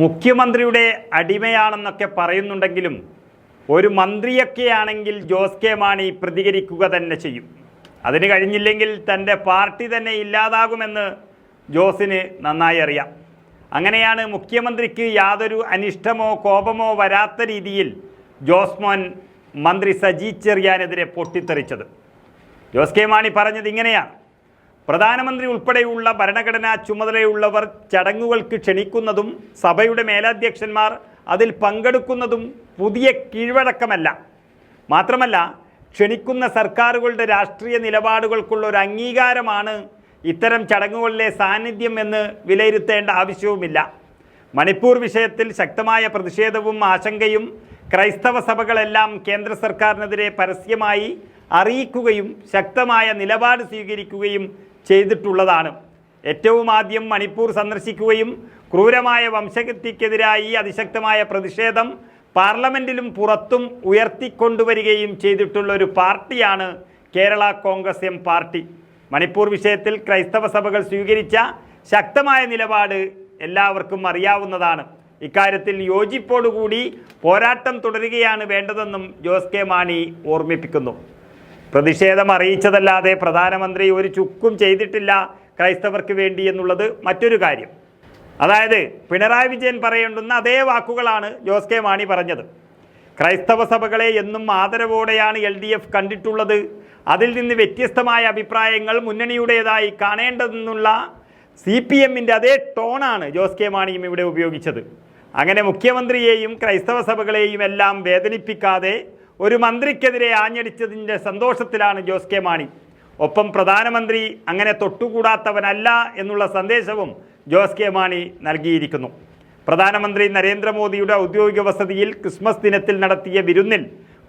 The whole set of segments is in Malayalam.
മുഖ്യമന്ത്രിയുടെ അടിമയാണെന്നൊക്കെ പറയുന്നുണ്ടെങ്കിലും ഒരു മന്ത്രിയൊക്കെയാണെങ്കിൽ ജോസ് കെ മാണി പ്രതികരിക്കുക തന്നെ ചെയ്യും. അതിന് കഴിഞ്ഞില്ലെങ്കിൽ തന്റെ പാർട്ടി തന്നെ ഇല്ലാതാകുമെന്ന് ജോസിന് നന്നായി അറിയാം. അങ്ങനെയാണ് മുഖ്യമന്ത്രിക്ക് യാതൊരു അനിഷ്ടമോ കോപമോ വരാത്ത രീതിയിൽ ജോസ് മോൻ മന്ത്രി സജി ചെറിയാനെതിരെ പൊട്ടിത്തെറിച്ചത്. ജോസ് കെ മാണി പറഞ്ഞത് ഇങ്ങനെയാണ്. പ്രധാനമന്ത്രി ഉൾപ്പെടെയുള്ള ഭരണഘടനാ ചുമതലയുള്ളവർ ചടങ്ങുകൾക്ക് ക്ഷണിക്കുന്നതും സഭയുടെ മേലധ്യക്ഷന്മാർ അതിൽ പങ്കെടുക്കുന്നതും പുതിയ കീഴ്വഴക്കമല്ല. മാത്രമല്ല ക്ഷണിക്കുന്ന സർക്കാരുകളുടെ രാഷ്ട്രീയ നിലപാടുകൾക്കുള്ള ഒരു അംഗീകാരമാണ് ഇത്തരം ചടങ്ങുകളിലെ സാന്നിധ്യം എന്ന് വിലയിരുത്തേണ്ട ആവശ്യവുമില്ല. മണിപ്പൂർ വിഷയത്തിൽ ശക്തമായ പ്രതിഷേധവും ആശങ്കയും ക്രൈസ്തവ സഭകളെല്ലാം കേന്ദ്ര സർക്കാരിനെതിരെ പരസ്യമായി അറിയിക്കുകയും ശക്തമായ നിലപാട് സ്വീകരിക്കുകയും ചെയ്തിട്ടുള്ളതാണ്. ഏറ്റവും ആദ്യം മണിപ്പൂർ സന്ദർശിക്കുകയും ക്രൂരമായ വംശഹത്യക്കെതിരായി അതിശക്തമായ പ്രതിഷേധം പാർലമെന്റിലും പുറത്തും ഉയർത്തിക്കൊണ്ടുവരികയും ചെയ്തിട്ടുള്ള ഒരു പാർട്ടിയാണ് കേരള കോൺഗ്രസ് എം പാർട്ടി. മണിപ്പൂർ വിഷയത്തിൽ ക്രൈസ്തവ സഭകൾ സ്വീകരിച്ച ശക്തമായ നിലപാട് എല്ലാവർക്കും അറിയാവുന്നതാണ്. ഇക്കാര്യത്തിൽ യോജിപ്പോടുകൂടി പോരാട്ടം തുടരുകയാണ് വേണ്ടതെന്നും ജോസ് കെ മാണി ഓർമ്മിപ്പിക്കുന്നു. പ്രതിഷേധം അറിയിച്ചതല്ലാതെ പ്രധാനമന്ത്രി ഒരു ചുക്കും ചെയ്തിട്ടില്ല ക്രൈസ്തവർക്ക് വേണ്ടി എന്നുള്ളത് മറ്റൊരു കാര്യം. അതായത് പിണറായി വിജയൻ പറയേണ്ടുന്ന അതേ വാക്കുകളാണ് ജോസ് കെ മാണി പറഞ്ഞത്. ക്രൈസ്തവ സഭകളെ എന്നും ആദരവോടെയാണ് എൽ ഡി എഫ് കണ്ടിട്ടുള്ളത്. അതിൽ നിന്ന് വ്യത്യസ്തമായ അഭിപ്രായങ്ങൾ മുന്നണിയുടേതായി കാണേണ്ടതെന്നുള്ള സി പി എമ്മിന്റെ അതേ ടോണാണ് ജോസ് കെ മാണിയും ഇവിടെ ഉപയോഗിച്ചത്. അങ്ങനെ മുഖ്യമന്ത്രിയെയും ക്രൈസ്തവ സഭകളെയും എല്ലാം വേദനിപ്പിക്കാതെ ഒരു മന്ത്രിക്കെതിരെ ആഞ്ഞടിച്ചതിന്റെ സന്തോഷത്തിലാണ് ജോസ് കെ മാണി. ഒപ്പം പ്രധാനമന്ത്രി അങ്ങനെ തൊട്ടുകൂടാത്തവനല്ല എന്നുള്ള സന്ദേശവും ജോസ് കെ മാണി നൽകിയിരിക്കുന്നു. പ്രധാനമന്ത്രി നരേന്ദ്രമോദിയുടെ ഔദ്യോഗിക വസതിയിൽ ക്രിസ്മസ് ദിനത്തിൽ നടത്തിയ വിരുന്നിൽ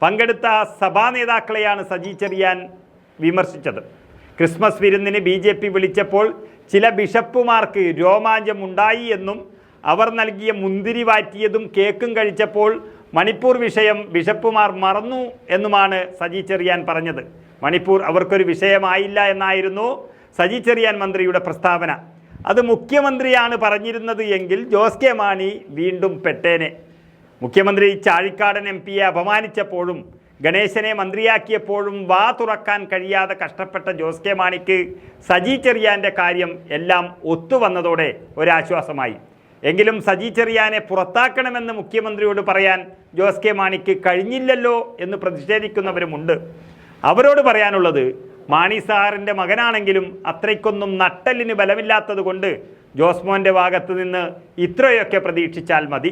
പങ്കെടുത്ത സഭാ നേതാക്കളെയാണ് സജി ചെറിയാൻ വിമർശിച്ചത്. ക്രിസ്മസ് വിരുന്നിന് ബി ജെ പി വിളിച്ചപ്പോൾ ചില ബിഷപ്പുമാർക്ക് രോമാഞ്ചമുണ്ടായി എന്നും അവർ നൽകിയ മുന്തിരി വാറ്റിയതും കേക്കും കഴിച്ചപ്പോൾ മണിപ്പൂർ വിഷയം ബിഷപ്പുമാർ മറന്നു എന്നുമാണ് സജി ചെറിയാൻ പറഞ്ഞത്. മണിപ്പൂർ അവർക്കൊരു വിഷയമായില്ല എന്നായിരുന്നു സജി ചെറിയാൻ മന്ത്രിയുടെ പ്രസ്താവന. അത് മുഖ്യമന്ത്രിയാണ് പറഞ്ഞിരുന്നത് എങ്കിൽ ജോസ് കെ മാണി വീണ്ടും പെട്ടേനെ. മുഖ്യമന്ത്രി ചാഴിക്കാടൻ എം പിയെ അപമാനിച്ചപ്പോഴും ഗണേശനെ മന്ത്രിയാക്കിയപ്പോഴും വാ തുറക്കാൻ കഴിയാതെ കഷ്ടപ്പെട്ട ജോസ് കെ മാണിക്ക് സജി ചെറിയാന്റെ കാര്യം എല്ലാം ഒത്തുവന്നതോടെ ഒരാശ്വാസമായി. എങ്കിലും സജി ചെറിയാനെ പുറത്താക്കണമെന്ന് മുഖ്യമന്ത്രിയോട് പറയാൻ ജോസ് കെ മാണിക്ക് കഴിഞ്ഞില്ലല്ലോ എന്ന് പ്രതിഷേധിക്കുന്നവരുമുണ്ട്. അവരോട് പറയാനുള്ളത് മാണി സാറിന്റെ മകനാണെങ്കിലും അത്രയ്ക്കൊന്നും നട്ടലിന് ബലമില്ലാത്തത് കൊണ്ട് ജോസ്മോന്റെ ഭാഗത്ത് നിന്ന് ഇത്രയൊക്കെ പ്രതീക്ഷിച്ചാൽ മതി.